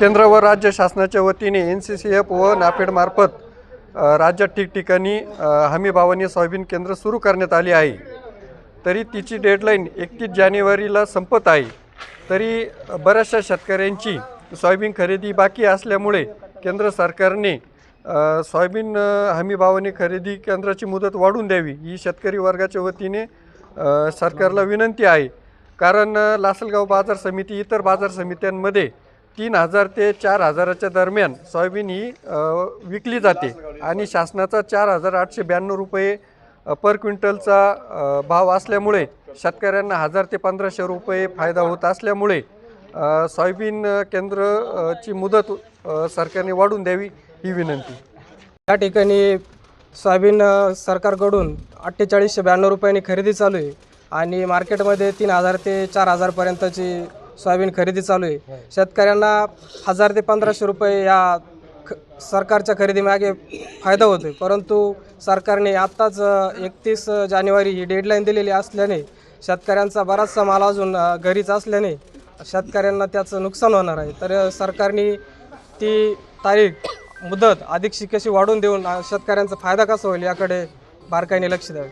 केंद्र व राज्य शासनाच्या वतीने एन सी सी एफ व नाफेडमार्फत राज्यात ठिकठिकाणी हमीभावानी सोयाबीन केंद्र सुरू करण्यात आली आहे. तरी तिची डेडलाईन एकतीस जानेवारीला संपत आहे. तरी बऱ्याचशा शेतकऱ्यांची सोयाबीन खरेदी बाकी असल्यामुळे केंद्र सरकारने सोयाबीन अ, खरेदी केंद्राची मुदत वाढवून द्यावी ही शेतकरी वर्गाच्या वतीने सरकारला विनंती आहे. कारण लासलगाव बाजार समिती इतर बाजार समित्यांमध्ये तीन हजार ते चार हजाराच्या दरम्यान सोयाबीन ही विकली जाते. आणि शासनाचा चार हजार आठशे ब्याण्णव रुपये पर क्विंटलचा भाव असल्यामुळे शेतकऱ्यांना हजार ते पंधराशे रुपये फायदा होत असल्यामुळे सोयाबीन केंद्रची केंद्र ची मुदत सरकारने वाढवून द्यावी ही विनंती. या ठिकाणी सोयाबीन सरकारकडून अठ्ठेचाळीसशे ब्याण्णव रुपयांनी खरेदी चालू आहे. आणि मार्केटमध्ये तीन हजार ते चार हजारपर्यंतची सोयाबीन खरेदी चालू आहे. शेतकऱ्यांना हजार ते पंधराशे रुपये या ख सरकारच्या खरेदीमागे फायदा होतो आहे परंतु सरकारने आत्ताच एकतीस जानेवारी ही डेडलाईन दिलेली असल्याने शेतकऱ्यांचा बराचसा माल अजून घरीच असल्याने शेतकऱ्यांना त्याचं नुकसान होणार आहे. तर सरकारने ती तारीख मुदत अधिक कशी वाढवून देऊन शेतकऱ्यांचा फायदा कसा होईल याकडे बारकाईने लक्ष द्यावे.